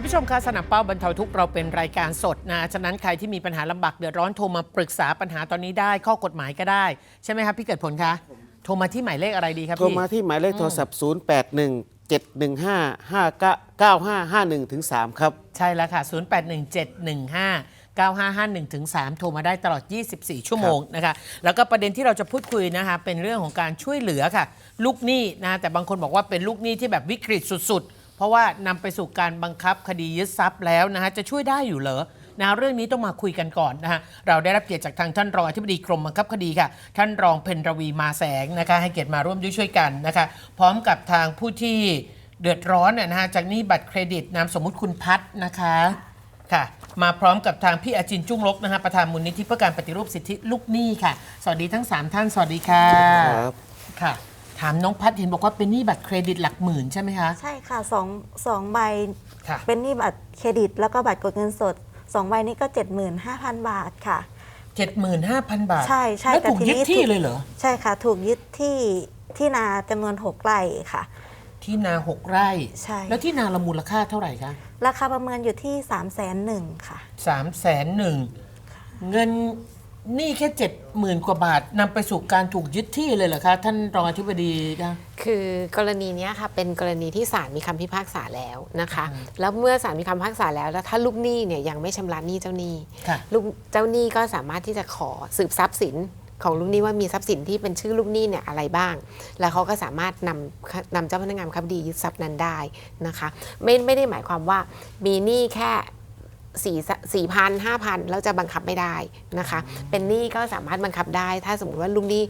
านผู้ชมคะสนับเป้าบรรเทาทุกข์เราเป็นรายการสดนะ ฉะนั้นใครที่มีปัญหาลำบากเดือดร้อนโทรมาปรึกษาปัญหาตอนนี้ได้ ข้อกฎหมายก็ได้ ใช่ไหมครับพี่เกิดผลคะ โทรมาที่หมายเลขอะไรดีครับโทรพี่ มาที่หมายเลขโทรศัพท์ 0 8 1 7 1 5 5 9 5 5 1ถึง3ครับ ใช่แล้วค่ะ 081715 9551ถึง3โทรมาได้ตลอด 24 ชั่วโมงนะคะ แล้วก็ประเด็นที่เราจะพูดคุยนะคะ เป็นเรื่องของการช่วยเหลือค่ะ ลูกหนี้นะ แต่บางคนบอกว่าเป็นลูกหนี้ที่แบบวิกฤตสุด ๆ เพราะว่านำไปสู่การบังคับคดียึดทรัพย์แล้วนะคะจะช่วยได้อยู่เหรอนะเรื่องนี้ต้องมาคุยกันก่อนนะฮะเราได้รับเกียรติจากทางท่านรองอธิบดีกรมบังคับคดีค่ะ ท่านรองเพนรวีมาแสงนะคะ ให้เกียรติมาร่วมด้วยช่วยกันนะคะ พร้อมกับทางผู้ที่เดือดร้อนน่ะนะฮะจากหนี้บัตรเครดิตนามสมมุติคุณพัฒนะคะค่ะ มาพร้อมกับทางพี่อาจินจุ้งลกนะฮะประธานมูลนิธิเพื่อการปฏิรูปสิทธิลูกหนี้ค่ะ สวัสดีทั้ง 3 ท่านสวัสดีค่ะครับค่ะ ถามน้องพัฒเห็นบอกว่าเป็นหนี้บัตรเครดิตหลักหมื่นใช่ไหมคะใช่ค่ะสองสองใบค่ะ เป็นหนี้บัตรเครดิต แล้วก็บัตรกดเงินสดสองใบนี้ก็ 75,000 บาทค่ะ 75,000 บาทใช่ใช่แล้วแต่ถูกทียึดนี้ที่ถูก เลยเหรอ ใช่ค่ะ ถูกยึดที่ที่นาจำนวน6ไร่ค่ะ ที่นาหกไร่ ใช่แล้วที่นาละมูลค่าเท่าไหร่คะราคาประเมินอยู่ที่3ามแสนหนึ่งค่ะ สามแสนหนึ่งเงิน หนี่แค่เจ็ดหมื่นกว่าบาทนำไปสู่การถูกยึดที่เลยเหรอคะท่านรองอธิบดีนะ คือกรณีเนี้ยค่ะเป็นกรณีที่ศาลมีคำพิพากษาแล้วนะคะอืมแล้วเมื่อศาลมีคำพิพากษาแล้วแล้วถ้าลูกหนี้เนี่ยยังไม่ชำระหนี้เจ้าหนี้ค่ะ ลูกเจ้าหนี้ก็สามารถที่จะขอสืบทรัพย์สินของลูกหนี้ว่ามีทรัพย์สินที่เป็นชื่อลูกหนี้เนี่ยอะไรบ้าง แล้วเขาก็สามารถนำนำเจ้าพนักงานบังคับคดียึดทรัพย์นั้นได้นะคะ ไม่ไม่ได้หมายความว่ามีหนี้แค่ สี่สี่พันห้าพันแล้วจะบังคับไม่ได้นะคะ เป็นหนี้ก็สามารถบังคับได้ ถ้าสมมติว่าลูกหนี้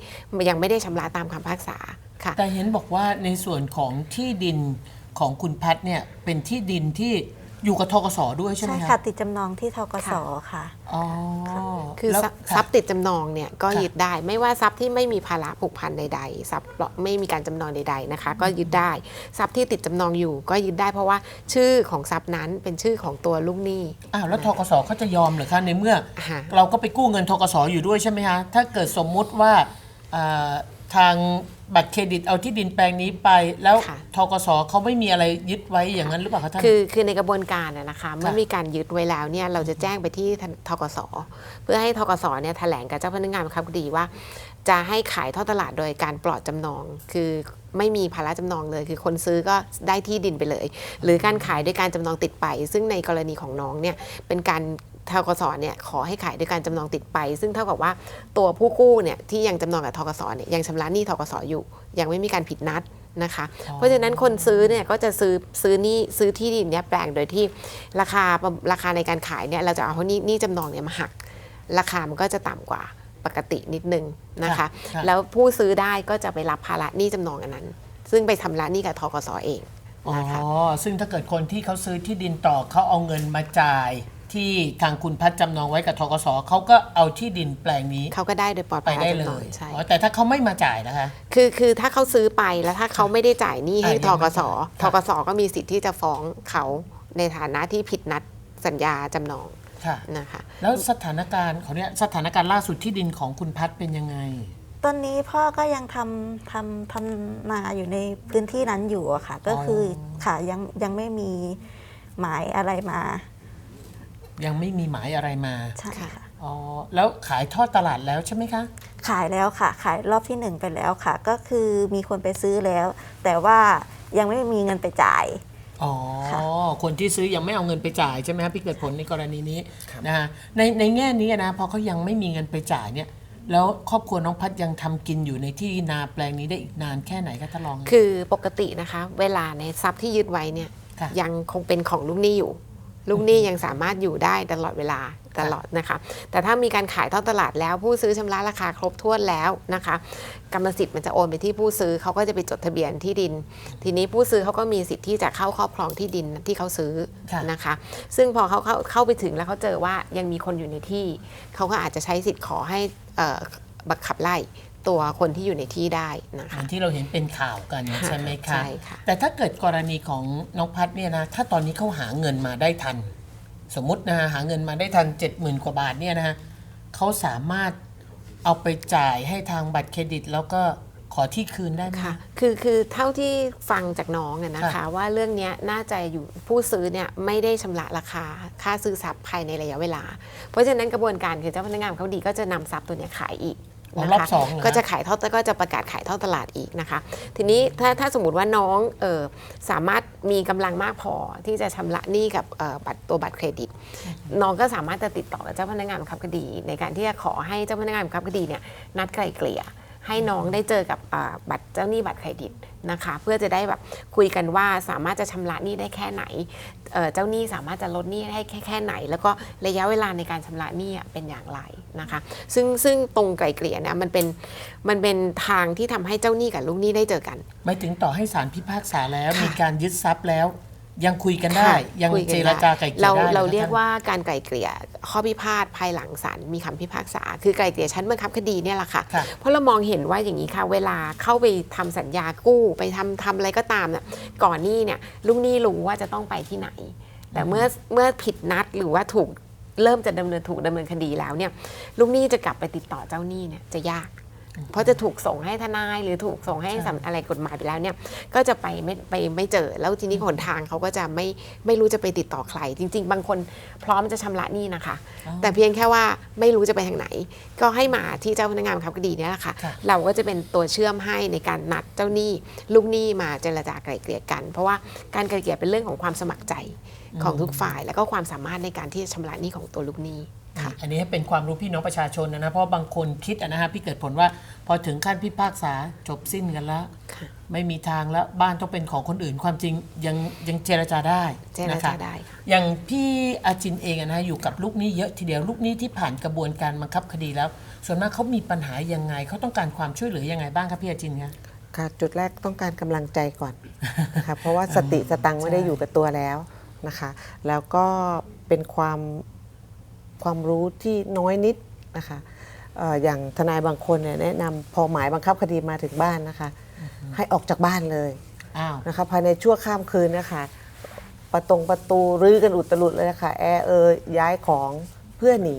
ยังไม่ได้ชำระตามคำพิพากษาค่ะแต่เห็นบอกว่าในส่วนของที่ดินของคุณแพทเนี่ยเป็นที่ดินที่ อยู่กับทกสด้วยใช่ไหมใช่คะค่ะติดจำนองที่ทกสค่ะอ๋อคือแล้วทรัพย์ค่ะทรัพย์ติดจำนองเนี่ยก็ค่ะยึดได้ไม่ว่าทรัพย์ที่ไม่มีภาระผูกพันใดๆทรัพย์ไม่มีการจำนองใด ๆนะคะ ก็ยึดได้ทรัพย์ที่ติดจำนองอยู่ ก็ยึดได้เพราะว่าชื่อของทรัพย์นั้นเป็นชื่อของตัวลูกหนี้อ้าวแล้วทกสเขาจะยอมเหรือคะในเมื่อค่ะเราก็ไปกู้เงินทกสอยู่ด้วยใช่ไหมคะ ถ้าเกิดสมมุติว่าอ่า ทางบัตรเครดิตเอาที่ดินแปลงนี้ไป แล้วค่ะ ทกสเขาไม่มีอะไรยึดไว้อย่างนั้นหรือเปล่าคะท่าน คือคือในกระบวนการนะนะคะเมื่อมีการยึดไว้แล้วเนี่ยเราจะแจ้งไปที่ทกสเพื่อให้ทกสเนี่ยแถลงกับเจ้าพนักงานบังคับคดีว่า จะให้ขายทอดตลาดโดยการปลอดจำนอง คือไม่มีภาระจำนองเลย คือคนซื้อก็ได้ที่ดินไปเลย หรือการขายด้วยการจำนองติดไป ซึ่งในกรณีของน้องเนี่ยเป็นการ ทกสเนี่ยขอให้ขายด้วยการจำนองติดไป ซึ่งเท่ากับว่าตัวผู้กู้เนี่ยที่ยังจำนองกับทกสเนี่ยยังชำระหนี้ทกสอยู่ ยังไม่มีการผิดนัดนะคะอ๋อเพราะฉะนั้นคนซื้อเนี่ยก็จะซื้อซื้อหนี้ซื้อที่ดินเนี่ยแปลงโดยที่ราคาราคาในการขายเนี่ยเราจะเอาหนี้หนี้จำนองเนี่ยมาหัก ราคามันก็จะต่ำกว่าปกตินิดนึงนะคะค่ะค่ะแล้วผู้ซื้อได้ก็จะไปรับภาระหนี้จำนองอันนั้น ซึ่งไปทำระหนี้กับทกสเองอ๋อนะคะซึ่งถ้าเกิดคนที่เขาซื้อที่ดินต่อเขาเอาเงินมาจ่าย ที่ทางคุณพัฒน์จำนองไว้กับทกสเขาก็เอาที่ดินแปลงนี้เขาก็ได้โดยปลอดไปภัยได้เลจำนองยใช่ อ๋อแต่ถ้าเขาไม่มาจ่ายนะคะ คือคือถ้าเขาซื้อไปแล้วถ้าเขาไม่ได้จ่ายหนี้ให้อะทยังไม่กสจ่ายทค่ะกสก็มีสิทธิ์ที่จะฟ้องเขาในฐานะที่ผิดนัดสัญญาจำนองค่ะ นะคะ แล้วสถานการณ์ของเนี้ยสถานการณ์ล่าสุดที่ดินของคุณพัฒน์เป็นยังไง ตอนนี้พ่อก็ยังทำทำทำนาอยู่ในพื้นที่นั้นอยู่อะค่ะ ก็คือค่ะยังยังไม่มีหมายอะไรมา ยังไม่มีหมายอะไรมาใช่ค่ะอ๋อแล้วขายทอดตลาดแล้วใช่ไหมคะ ขายแล้วค่ะ ขายรอบที่หนึ่งไปแล้วค่ะ ก็คือมีคนไปซื้อแล้ว แต่ว่ายังไม่มีเงินไปจ่าย อ๋อค่ะคนที่ซื้อยังไม่เอาเงินไปจ่ายใช่ไหมครับพี่เกิดผลในกรณีนี้นะฮะในในแง่นี้นะพอเขายังไม่มีเงินไปจ่ายเนี่ยแล้วครอบครัวน้องพัดยังทำกินอยู่ในที่นาแปลงนี้ได้อีกนานแค่ไหนคะท่านรอง คือปกตินะคะ เวลาในทรัพย์ที่ยึดไว้เนี่ยค่ะยังคงเป็นของลูกหนี้อยู่ ลูกหนี้ยังสามารถอยู่ได้ตลอดเวลาตลอดนะคะ แต่ถ้ามีการขายทอดตลาดแล้วผู้ซื้อชำระราคาครบถ้วนแล้วนะคะกรรมสิทธิ์มันจะโอนไปที่ผู้ซื้อเขาก็จะไปจดทะเบียนที่ดิน ทีนี้ผู้ซื้อเขาก็มีสิทธิ์ที่จะเข้าครอบครองที่ดินที่เขาซื้อค่ะนะคะ ซึ่งพอเขาเข้าเข้าไปถึงแล้วเขาเจอว่ายังมีคนอยู่ในที่เขาก็อาจจะใช้สิทธิ์ขอให้เอ่อบังคับไล่ ตัวคนที่อยู่ในที่ได้นะเหมืคะอนที่เราเห็นเป็นข่าวกันค่ะใช่ไหมคะใช่ค่ะ แต่ถ้าเกิดกรณีของน้องพัดเนี่ยนะถ้าตอนนี้เขาหาเงินมาได้ทัน สมมตินะฮะหาเงินมาได้ทัน 70,000 กว่าบาทเนี่ยนะฮะเขาสามารถเอาไปจ่ายให้ทางบัตรเครดิต แล้วก็ขอที่คืนได้ไหมค่ะคะคือคือเท่าที่ฟังจากน้องอะนะคะค่ะว่าเรื่องเนี้ยน่าจะอยู่ผู้ซื้อเนี่ยไม่ได้ชำระราคา ค่าซื้อทรัพย์ภายในระยะเวลา เพราะฉะนั้นกระบวนการคือเจ้าพนักงานเขาดีก็จะนำทรัพย์ตัวเนี้ยขายอีก อ๋อนะรอบคะสองเหรอ ก็จะขายทอดก็จะประกาศขายทอดตลาดอีกนะคะ ทีนี้ถ้าถ้าสมมติว่าน้องเออสามารถมีกำลังมากพอที่จะชำระหนี้กับเอ่อบัตรตัวบัตรเครดิต น้องก็สามารถจะติดต่อกับเจ้าพนักงานบังคับคดี ในการที่จะขอให้เจ้าพนักงานบังคับคดีเนี่ยนัดไกลเกลี่ย ให้น้องได้เจอกับอ่าบัตรเจ้าหนี้บัตรเครดิตนะคะ เพื่อจะได้แบบคุยกันว่าสามารถจะชำระหนี้ได้แค่ไหนเอ่อเจ้าหนี้สามารถจะลดหนี้ให้แค่แค่ไหน แล้วก็ระยะเวลาในการชำระหนี้อะเป็นอย่างไรนะคะ ซึ่งซึ่งตรงไกลเกลี่ยเนี่ยมันเป็นมันเป็นทางที่ทำให้เจ้าหนี้กับลูกหนี้ได้เจอกัน ไม่ถึงต่อให้ศาลพิพากษาแล้วค่ะมีการยึดทรัพย์แล้ว ยังคุยกันได้ ค่ะยังคุยกันเจรจาไกลเกลี่ยเราได้เรานะคะเรียกท่น ว่าการไกล่เกลี่ยข้อพิพาทภายหลังศาลมีคำพิพากษา คือไกล่เกลี่ยชั้นบังคับคดีเนี่ยแหละค่ะ ค่ะ เพราะเรามองเห็นว่าอย่างนี้ค่ะ เวลาเข้าไปทำสัญญากู้ไปทำทำอะไรก็ตามเนี่ยก่อนหนี้เนี่ยลูกหนี้รู้ว่าจะต้องไปที่ไหน แต่เมื่อเมื่อผิดนัดหรือว่าถูกเริ่มจะดำเนินถูกดำเนินคดีแล้วเนี่ยลูกหนี้จะกลับไปติดต่อเจ้าหนี้เนี่ยจะยาก เพราะจะถูกส่งให้ทนายหรือถูกส่งให้สำอะไรกฎหมายไปแล้วเนี่ย ก็จะไปไม่ไปไม่เจอแล้วทีนี้หนทางเขาก็จะไม่ไม่รู้จะไปติดต่อใคร จริง ๆ บางคนพร้อมจะชำระหนี้นะคะ แต่เพียงแค่ว่าไม่รู้จะไปทางไหน ก็ให้มาที่เจ้าพนักงานบังคับคดีเนี่ยแหละค่ะค่ะ เราก็จะเป็นตัวเชื่อมให้ในการนัดเจ้าหนี้ลูกหนี้มาเจรจาไกล่เกลี่ยกัน เพราะว่าการไกล่เกลี่ยเป็นเรื่องของความสมัครใจของทุกฝ่าย แล้วก็ความสามารถในการที่จะชำระหนี้ของตัวลูกหนี้ ค่ะอันนี้ให้เป็นความรู้พี่น้องประชาชนนะนะเพราะบางคนคิดอะนะฮะพี่เกิดผลว่า พอถึงขั้นพิพากษาจบสิ้นกันแล้ว ค่ะ ไม่มีทางแล้วบ้านต้องเป็นของคนอื่นความจริงยังยังเจรจาได้เจรนะจาคะได้ค่ะ อย่างพี่อาจินเองอะนะอยู่กับลูกหนี้เยอะทีเดียวลูกหนี้ที่ผ่านกระบวนการบังคับคดีแล้ว ส่วนมากเขามีปัญหายังไงเขาต้องการความช่วยเหลือยังไงบ้างครับพี่อาจินคะ ค่ะจุดแรกต้องการกำลังใจก่อน นะคะเพราะว่าสติสตังค์ไม่ได้อยู่กับตัวแล้วนะคะ แล้วก็เป็นความ ความรู้ที่น้อยนิดนะคะเอ่ออย่างทนายบางคนเนี่ยแนะนำพอหมายบังคับคดีมาถึงบ้านนะคะ ให้ออกจากบ้านเลยอ้าวนะคะภายในชั่วข้ามคืนนะคะประตงประตูรื้อกันอุตลุดเลยนะคะแอร์เอยย้ายของเพื่อหนี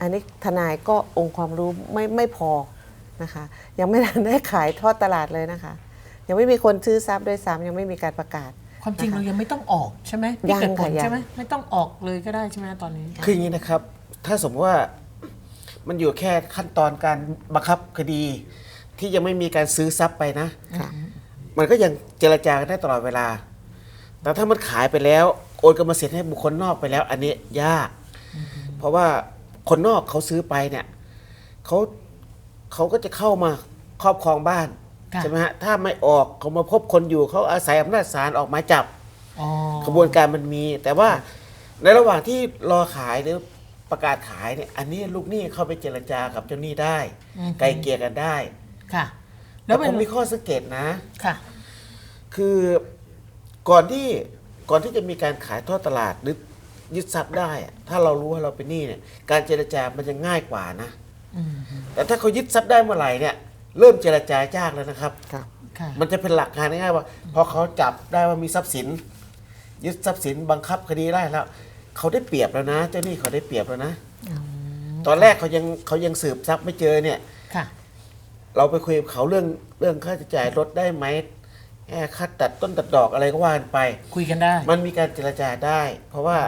อันนี้ทนายก็องค์ความรู้ไม่ไม่พอนะคะ ยังไม่ทันได้ขายทอดตลาดเลยนะคะ ยังไม่มีคนซื้อทรัพย์ด้วยซ้ำยังไม่มีการประกาศ ความจริงนะคะเรายังไม่ต้องออกใช่ไหมพี่ยังเกิดผลค่ะยังใช่ไหมไม่ต้องออกเลยก็ได้ใช่ไหมตอนนี้ คืออย่างนี้นะครับ ถ้าสมมติว่ามันอยู่แค่ขั้นตอนการบังคับคดี ที่ยังไม่มีการซื้อทรัพย์ไปนะค่ะมันก็ยังเจรจากันได้ตลอดเวลา แต่ถ้ามันขายไปแล้วโอนกรรมสิทธิ์ให้บุคคลนอกไปแล้ว อันนี้ยาก เพราะว่าคนนอกเขาซื้อไปเนี่ยเขาเขาก็จะเข้ามาครอบครองบ้านค่ะ ใช่ไหมฮะถ้าไม่ออกเขามาพบคนอยู่เขาอาศัยอำนาจศาลออกหมายจับอ๋อกระบวนการมันมี แต่ว่าในระหว่างที่รอขายหรือประกาศขายเนี่ยอันนี้ลูกหนี้เข้าไปเจรจากับเจ้าหนี้ได้ ไกลเกลี่ยกันได้ค่ะ แล้แล้ววผเป็นมมีข้อสังเกตนะค่ะ คือก่อนที่ก่อนที่จะมีการขายทอดตลาดหรือยึดทรัพย์ได้อะถ้าเรารู้ว่าเราเป็นหนี้เนี่ย การเจรจามันจะง่ายกว่านะอืมแต่ถ้าเขายึดทรัพย์ได้เมื่อไหร่เนี่ย เริ่มเจรจายากแล้วนะครับ ครับ ค่ะ มันจะเป็นหลักการง่ายๆว่า พอเขาจับได้ว่ามีทรัพย์สิน ยึดทรัพย์สินบังคับคดีได้แล้ว เขาได้เปรียบแล้วนะ เจ้าหนี้เขาได้เปรียบแล้วนะ ตอนแรกเขายังเขายังสืบทรัพย์ไม่เจอเนี่ย ค่ะ เราไปคุยกับเขาเรื่องเรื่องค่าใช้จ่ายลดได้ไหมแค่ค่าตัดต้นตัดดอกอะไรก็ว่ากันไป คุยกันได้ มันมีการเจรจาได้ เพราะว่า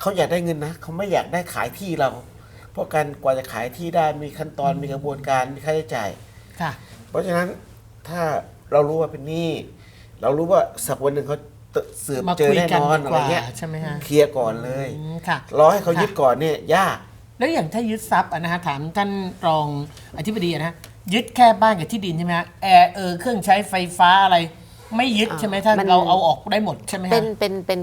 เขาอยากได้เงินนะเขาไม่อยากได้ขายที่เรา เพราะการกว่าจะขายที่ได้มีขั้นตอนมีกระบวนการมีค่าใช้จ่าย ค่ะ เพราะฉะนั้นถ้าเรารู้ว่าเป็นหนี้เรารู้ว่าสักวันหนึ่งเขาสืบมาเจอคุยแน่กันนอนดีอะกไรว่าเงี้ยใช่ไหมฮะเคลียร์ก่อนเลยอืมค่ะรอให้เขายึดก่อนเนี่ยยาก แล้วอย่างถ้ายึดทรัพย์อะนะฮะถามท่านรองอธิบดีอะนะฮะยึดแค่บ้านกับที่ดินใช่ไหมฮะแอร์เออเครื่องใช้ไฟฟ้าอะไร ไม่ยึดอ่าใช่ไหมท่านมันเราเอาออกได้หมดใช่ไหมเป็ฮะนเป็นเป็น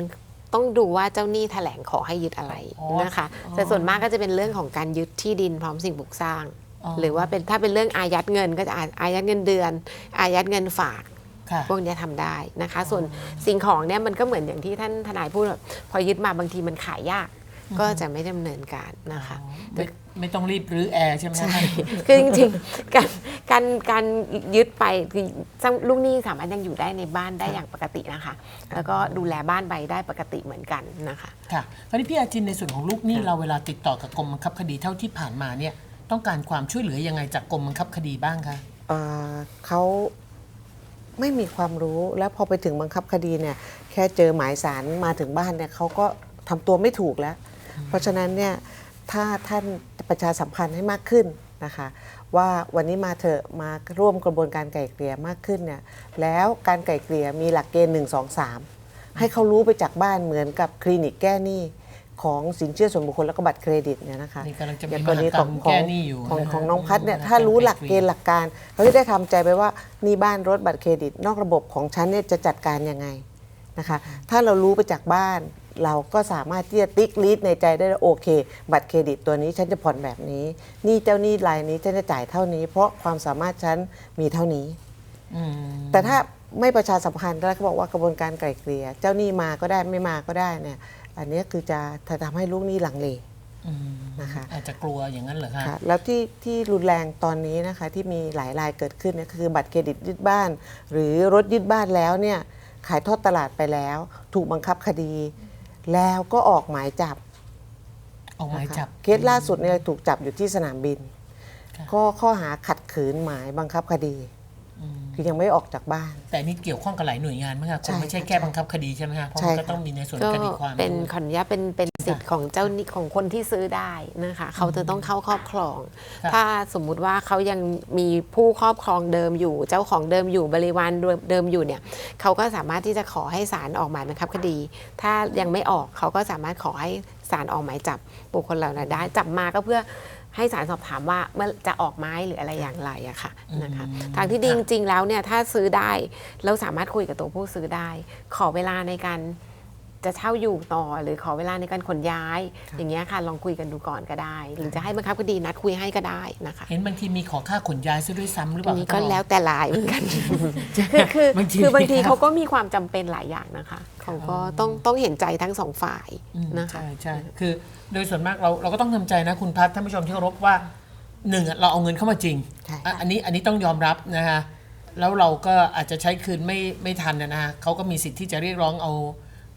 ต้องดูว่าเจ้าหนี้แถลงขอให้ยึดอะไรอ๋อนะคะอ๋อแต่ส่วนมากก็จะเป็นเรื่องของการยึดที่ดินพร้อมสิ่งปลูกสร้างอ๋อ หรือว่าเป็นถ้าเป็นเรื่องอายัดเงินก็จะอาอายัดเงินเดือน อายัดเงินฝากค่ะพวกเนี้ยทำได้นะคะ ส่วนสิ่งของเนี่ยมันก็เหมือนอย่างที่ท่านทนายพูดแบบพอยึดมาบางทีมันขายยาก ก็จะไม่ดำเนินการนะคะไม่ไม่ต้องรีบรื้อแอร์ใช่ไหมฮะใช่ท่านคือจริงๆการการการยึดไปคือลูกหนี้สามารถยังอยู่ได้ในบ้านได้อย่างปกตินะคะ แล้วก็ดูแลบ้านไปได้ปกติเหมือนกันนะคะ ค่ะคราวนี้พี่อาจินในส่วนของลูกหนี้เราเวลาติดต่อกับกรมบังคับคดีเท่าที่ผ่านมาเนี่ย ต้องการความช่วยเหลือยังไงจากกรมบังคับคดีบ้างคะเอ่อเขาไม่มีความรู้แล้วพอไปถึงบังคับคดีเนี่ยแค่เจอหมายสารมาถึงบ้านเนี่ยเขาก็ทำตัวไม่ถูกแล้ว เพราะฉะนั้นเนี่ยถ้าท่านประชาสัมพันธ์ให้มากขึ้นนะคะ ว่าวันนี้มาเถอะมาร่วมกระบวนการไกล่เกลี่ยมากขึ้นเนี่ยแล้วการไกล่เกลี่ยมีหลักเกณฑ์1 2 3 ให้เขารู้ไปจากบ้านเหมือนกับคลินิกแก้หนี้ ของสินเชื่อส่วนบุคคลแล้วก็บัตรเครดิตเนี่ยนะคะนี่กำลังจะมีอย่างกรณีมหกรรมของแก้หนี้อยู่ของนะฮะของน้องพัดเนี่ยมหกรรมถ้ารู้หลักไกล่เกเกลี่ยณฑ์หลักการเขาจะได้ทำใจไปว่านี่บ้านรถบัตรเครดิต นอกระบบของฉันเนี่ยจะจัดการยังไงนะคะถ้าเรารู้ไปจากบ้านเราก็สามารถที่จะติ๊กลิสต์ในใจได้ว่าโอเค บัตรเครดิตตัวนี้ฉันจะผ่อนแบบนี้หนี่เจ้าหนี้รายนี้ฉันจะจ่ายเท่านี้ เพราะความสามารถฉันมีเท่านี้อืมแต่ถ้าไม่ประชาสัมพันธ์แล้วเขาบอกว่ากระบวนการไกล่เกลี่ยเจ้าหนี้มาก็ได้ไม่มาก็ได้เนี่ย อันเนี้ยคือจะจะทำให้ลูกหนี้หลังเลอืมนะคะอาจจะกลัวอย่างนั้นเหรอคะค่ะแล้วที่ที่รุนแรงตอนนี้นะคะที่มีหลายรายเกิดขึ้นเนี่ยคือบัตรเครดิตยึดบ้าน หรือรถยึดบ้านแล้วเนี่ยขายทอดตลาดไปแล้ว ถูกบังคับคดี แล้วก็ออกหมายจับออกหมายนะคะจับเคสล่าสุดเนี่ยถูกจับอยู่ที่สนามบินค่ะก็ข้อหาขัดขืนหมายบังคับคดีอืม คือยังไม่ออกจากบ้าน แต่นี่เกี่ยวข้องกับหลายหน่วยงานไหมคะคใช่งไม่ใช่ค่ะแก้บังคับคดีใช่ไหมคะเพราะใช่มันก็ค่ะต้องมีในส่วนก็คดีความเป็นด้วยขออนุญาตเป็นเป็นสิทธิ์ของเจ้าหนี้ของคนที่ซื้อได้นะคะเขาจะต้องเข้าครอบครองค่ะถ้าสมมุติว่าเขายังมีผู้ครอบครองเดิมอยู่ เจ้าของเดิมอยู่บริวารเดิมอยู่เนี่ยเขาก็สามารถที่จะขอให้ศาลออกหมายบังคับคดี ถ้ายังไม่ออกเขาก็สามารถขอให้ศาลออกหมายจับบุคคลเหล่านั้นได้จับมาก็เพื่อ ให้ศาลสอบถามว่าเมื่อจะออกไม้หรืออะไรอย่างไรอะค่ะนะคะอืมทางที่ดีค่ะจริงๆแล้วเนี่ยถ้าซื้อได้เราสามารถคุยกับตัวผู้ซื้อได้ ขอเวลาในการ จะเช่าอยู่ต่อหรือขอเวลาในการขนย้าย อย่างเงี้ยค่ะลองคุยกันดูก่อนก็ได้ หรือจะให้บังคับคดีนัดคุยให้ก็ได้นะคะเห็นบางทีมีขอค่าขนย้ายซะด้วยซ้ำหรือเปอัล่านนี้คะก็ท่านรองแล้วแต่รายเหมือนกันคือคือบางทีคือบางทีครับเขาก็มีความจำเป็นหลายอย่างนะคะเขาก็ต้องต้องเห็นใจทั้งสองฝ่ายอืมนะคะใช่ใช่คือโดยส่วนมากเราเราก็ต้องทำใจนะคุณพัฒท่านผู้ชมที่เคารพว่าหนึ่งอะเราเอาเงินเข้ามาจริงใช่อะอันนี้อันนี้ต้องยอมรับนะคะแล้วเราก็อาจจะใช้คืนไม่ไม่ทันนะนะเขาก็มีสิทธิ์ที่จะเรียกร้องเอา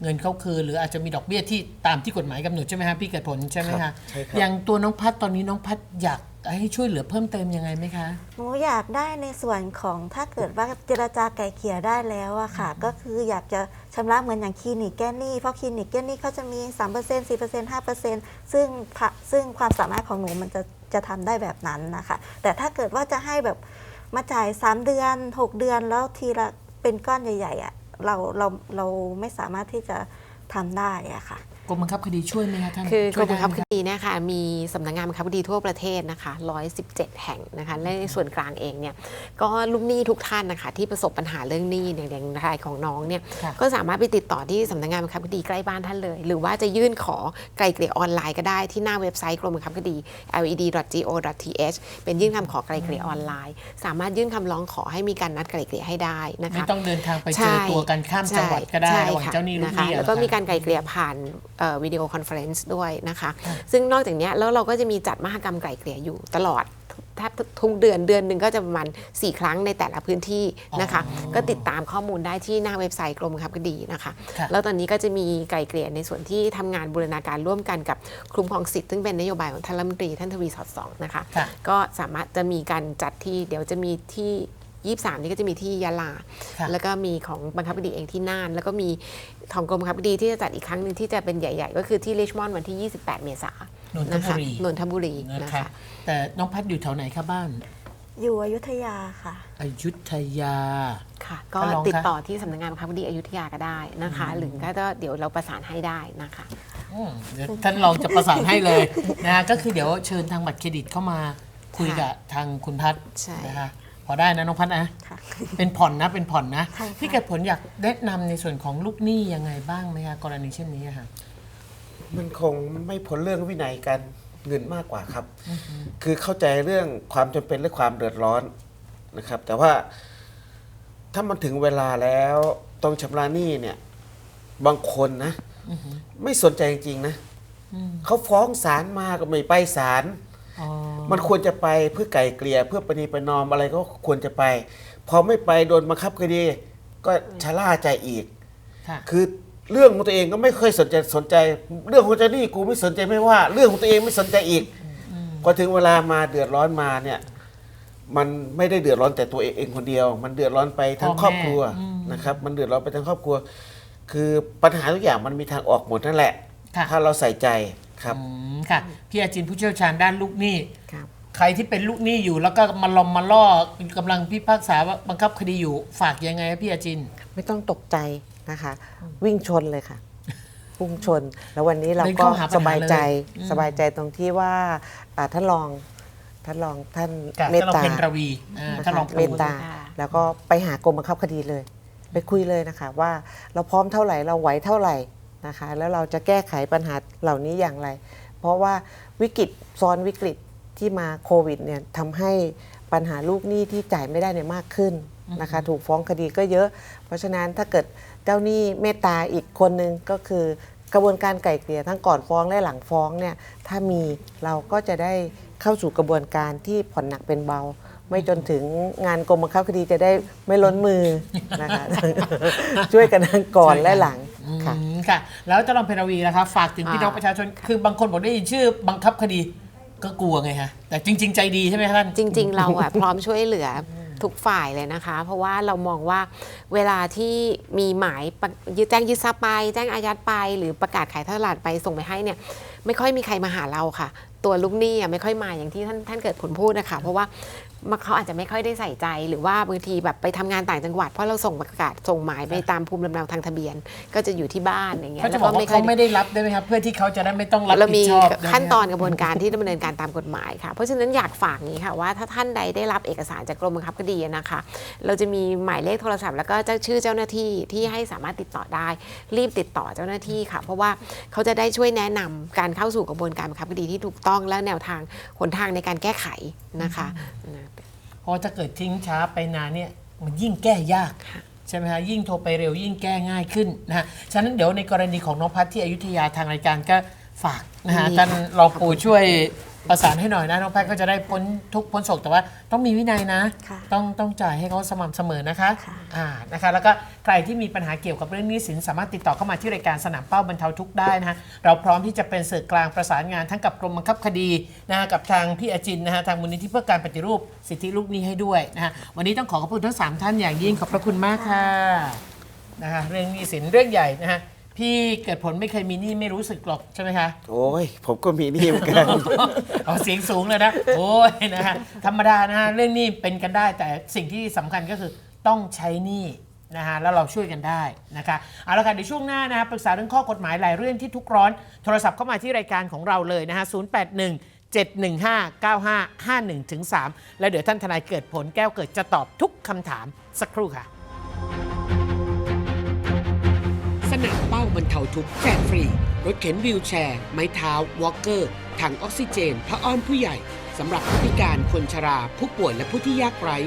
เงินเข้าคืนหรืออาจจะมีดอกเบี้ยที่ตามที่กฎหมายกำหนดใช่ไหมฮะพี่เกิดผลใช่ไหมครัคะบใช่ครับ อย่างตัวน้องพัฒตอนนี้น้องพัฒอยากให้ช่วยเหลือเพิ่มเติมยังไงไหมคะ หนูอยากได้ในส่วนของถ้าเกิดว่าเจรจาไก่เกลี่ยได้แล้วอะค่ะ ก็คืออยากจะชำระเหมือนอย่างคลินิกแก้หนี้เพราะคลินิกแก้หนี้เขาจะมี 3% 4% 5%ซึ่งพะซึ่งความสามารถของหนูมันจะจะทำได้แบบนั้นนะคะ แต่ถ้าเกิดว่าจะให้แบบมาจ่าย 3 เดือน 6 เดือนแล้วทีละเป็นก้อนใหญ่ๆอะ เราเราเราไม่สามารถที่จะทำได้อะค่ะ รมบังคับคดีช่วยไหมคะท่านคือกช่รวยมได้บังคับไหคคะดีเนะคะมีสำนักงานบังคับคดีทั่วประเทศนะคะ 117 แห่งนะคะและในส่วนกลางเองเนี่ยก็ลูกหนี้ทุกท่านนะคะที่ประสบปัญหาเรื่องหนี้อย่างอย่างรายของน้องเนี่ยค่ะก็สามารถไปติดต่อที่สำนักงานบังคับคดีใกล้บ้านท่านเลย หรือว่าจะยื่นขอไกลเกลี่ยออนไลน์ก็ได้ที่หน้าเว็บไซต์กรมบังคับคดี led.go.th เป็นยื่นคำขอไกลเกลี่ยออนไลน์ สามารถยื่นคำร้องขอให้มีการนัดไกลเกลี่ยให้ได้นะคะไม่ต้องเดินทางไปเจอตัวกันข้ามจังหวัดก็ได้ใช่ระหว่างค่ะเจ้าหนี้ลูกนะหคะนี้อะแล้วก็เหรอมีคะการไกลเกลี่ยผ่านวิดีโอคอนเฟอเรนซ์ด้วยนะคะ ซึ่งนอกจากเนี้ยแล้วเราก็จะมีจัดมหกรรมไกลเกลี่ยอยู่ตลอดแทบทุกเดือนเดือนหนึ่งก็จะประมาณ 4 ครั้งในแต่ละพื้นที่นะคะ ก็ติดตามข้อมูลได้ที่หน้าเว็บไซต์กรมบังคับคดีนะคะค่ะแล้วตอนนี้ก็จะมีไกลเกลี่ยในส่วนที่ทำงานบูรณาการร่วมกันกับคลุมครองสิทธิ์ซึ่งเป็นนโยบายของท่านรัฐมนตรีท่านทวีสอดส่องนะคะค่ะก็สามารถจะมีการจัดที่เดี๋ยวจะมีที่ 23 นี่ก็จะมีที่ยะลาค่ะแล้วก็มีของบังคับคดีเองที่น่าน แล้วก็มีของกรมบังคับคดีที่จะจัดอีกครั้งหนึ่งที่จะเป็นใหญ่ ๆ ก็คือที่ริชมอนด์วันที่ 28 เมษายนนนทนะบุคะรีนนทบุรีนะนะคะคะแต่น้องพัดอยู่แถวไหนคะบ้าน อยู่อยุธยาค่ะอยุธยาค่ะ ก็ท่านรองคะติดต่อที่สำนักงานบังคับคดีอยุธยาก็ได้นะคะ หรือก็เดี๋ยวเราประสานให้ได้นะคะอืมเดี๋ยวท่านลองจะประสานให้เลยนะฮะก็คือเดี๋ยวเชิญทางบัตรเครดิตเข้ามาคุยกับทางคุณพัฒน์ใช่นะคะพ อได้นะน้องพัฒน์นะค่ะ เป็นผ่อนนะเป็นผ่อนนะใช่ค่ะ พี่เกิดผลอยากแนะนำในส่วนของลูกหนี้ยังไงบ้างไหมคะกรณีเช่นนี้อะค่ะ มันคงไม่พ้นเรื่องวินัยการเงินมากกว่าครับ คือเข้าใจเรื่องความจำเป็นและความเดือดร้อนนะครับ แต่ว่าถ้ามันถึงเวลาแล้วต้องชำระหนี้เนี่ย บางคนนะไม่สนใจจริงๆนะเขาฟ้องศาลมาก็ไม่ไปศาล อ๋อ มันควรจะไปเพื่อไก่เกลี่ยเพื่อประนีประนอมอะไรก็ควรจะไป พอไม่ไปโดนบังคับคดีก็ชะล่าใจอีก ค่ะ คือเรื่องของตัวเองก็ไม่ค่อยสนใจสนใจ เรื่องของเจ้าหนี้กูไม่สนใจไม่ว่า เรื่องของตัวเองไม่สนใจอีกพอถึงเวลามาเดือดร้อนมาเนี่ย มันไม่ได้เดือดร้อนแต่ตัวเองเองคนเดียว มันเดือดร้อนไปทั้งพ่อแม่ครอบครัวอืมนะครับ มันเดือดร้อนไปทั้งครอบครัว คือปัญหาทุกอย่างมันมีทางออกหมดนั่นแหละ ค่ะ ถ้าเราใส่ใจ ครับ อืมค่ะ พี่อาจินผู้เชี่ยวชาญด้านลูกหนี้ ครับ ใครที่เป็นลูกหนี้อยู่แล้วก็มาลอมมาล่อกำลังพิพากษาว่าบังคับคดีอยู่ฝากยังไงครับพี่อาจิน ไม่ต้องตกใจนะคะ วิ่งชนเลยค่ะ พุ่งชน แล้ววันนี้เราเดินก็เข้าหาปัญหาสบายใจเลยอืม สบายใจตรงที่ว่าอ่าท่านรองท่านรองท่านกับเมตถ้าเราตาเป็นระวีอ่านะคะถ้าลองเมตตา ค่ะแล้วก็ไปหากรมบังคับคดีเลย ไปคุยเลยนะคะ ว่าเราพร้อมเท่าไหร่เราไหวเท่าไหร่ นะคะแล้วเราจะแก้ไขปัญหาเหล่านี้อย่างไร เพราะว่าวิกฤตซ้อนวิกฤตที่มาโควิดเนี่ยทำให้ปัญหาลูกหนี้ที่จ่ายไม่ได้เนี่ยมากขึ้นนะคะถูกฟ้องคดีก็เยอะ เพราะฉะนั้นถ้าเกิดเจ้าหนี้เมตตาอีกคนนึงก็คือกระบวนการไก่เกลี่ยทั้งก่อนฟ้องและหลังฟ้องเนี่ยถ้ามีเราก็จะได้เข้าสู่กระบวนการที่ผ่อนหนักเป็นเบา ไม่จนถึงงานกรมบังคับคดีจะได้ไม่ล้นมือนะคะช่วยกันทั้งก่อนและหลัง ค่ะอืมค่ะ แล้วเจะลองเป็นระวีนะคะฝากถึงพี่น้องอ่าประชาชน คือบางคนบอกได้ยินชื่อบังคับคดีก็กลัวไงฮะ แต่จริง ๆ ใจดีใช่ไหมคะท่าน จริง ๆ เราอะพร้อมช่วยเหลือทุกฝ่ายเลยนะคะ เพราะว่าเรามองว่าเวลาที่มีหมายปะยึดแจ้งยึดทรัพย์ไป แจ้งอายัดไป หรือประกาศขายตลาดไปส่งไปให้เนี่ยไม่ค่อยมีใครมาหาเราค่ะ ตัวลูกหนี้อะไม่ค่อยมาอย่างที่ท่านท่านเกิดผลพูดนะคะ เพราะว่ามัน เขาอาจจะไม่ค่อยได้ใส่ใจ หรือว่าบางทีแบบไปทำงานต่างจังหวัดเพราะเราส่งประกาศส่งหมายไปตามภูมิลำเนาทางทะเบียน ก็จะอยู่ที่บ้านอย่างเงี้ยเขาจะแล้วบอกว่าค่เขาอยไม่ได้รับได้ไหมครับเพื่อที่เขาจะได้ไม่ต้องรับเราผิมีดชอบได้ไหมขั้นตอนกระบวนการที่ดำเนินการตามกฎหมายค่ะเพราะฉะนั้นอยากฝากนี้ค่ะว่าถ้าท่านใดได้รับเอกสารจากกรมบังคับคดีนะคะ เราจะมีหมายเลขโทรศัพท์ แล้วก็เจ้าชื่อเจ้าหน้าที่ที่ให้สามารถติดต่อได้ รีบติดต่อเจ้าหน้าที่ค่ะ เพราะว่าเขาจะได้ช่วยแนะนำการเข้าสู่กระบวนการบังคับคดีที่ถูกต้องและแนวทางหนทางในการแก้ไขนะคะนะ เพราะถ้าเกิดทิ้งช้าไปนานเนี่ยมันยิ่งแก้ยากใช่ไหมฮะยิ่งโทรไปเร็วยิ่งแก้ง่ายขึ้นนะฮะฉะนั้นเดี๋ยวในกรณีของน้องพัดที่อยุธยาทางรายการก็ฝากนะฮะดีค่ะท่านรองปู่ช่วย ประสานให้หน่อยนะน้องแพทย์ก็จะได้พ้นทุกข์พ้นโศกแต่ว่า ต้องมีวินัยนะ ค่ะต้องต้องจ่ายให้เขาสม่ำเสมอนะคะค่ะ อ่านะคะ แล้วก็ใครที่มีปัญหาเกี่ยวกับเรื่องหนี้สินสามารถติดต่อเข้ามาที่รายการสนามเป้าบรรเทาทุกข์ได้นะฮะเราพร้อมที่จะเป็นสื่อกลางประสานงานทั้งกับกรมบังคับคดีนะฮะกับทางพี่อาจินนะฮะทางมูลนิธิเพื่อการปฏิรูปสิทธิลูกหนี้ให้ด้วยนะฮะวันนี้ต้องขอขอบคุณทั้งสามท่านอย่างยิ่งขอบพระคุณมากค่ะ นะคะเรื่องหนี้สินเรื่องใหญ่นะฮะ พี่เกิดผลไม่เคยมีหนี้ไม่รู้สึกหรอกใช่ไหมคะ โอ้ย ผมก็มีหนี่เหมือนกัน เอาเสียงสูงเลยนะ โอ้ยนะฮะธรรมดานะฮะเรื่องหนี้เป็นกันได้ แต่สิ่งที่สำคัญก็คือต้องใช้หนี้นะฮะแล้วเราช่วยกันได้นะคะเอาละค่ะเดี๋ยวช่วงหน้านะฮะปรึกษาเรื่องข้อกฎหมายหลายเรื่องที่ทุกร้อน โทรศัพท์เข้ามาที่รายการของเราเลยนะฮะ081 715 9551ถึง3แล้วเดี๋ยวท่านทนายเกิดผลแก้วเกิดจะตอบทุกคำถามสักครู่ค่ะ ทุกแจกฟรี รถเข็นวิวแชร์ ไม้เท้าวอลเกอร์ ถังออกซิเจน พระอ้อมผู้ใหญ่สำหรับผู้พิการคนชรา ผู้ป่วยและผู้ที่ยากไร้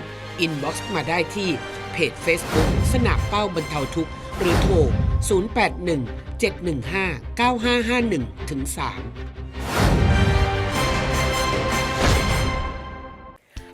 อินบ็อกซ์มาได้ที่เพจ Facebook สนามเป้าบรรเทาทุกข์ หรือโทร 081 715 9551ถึง3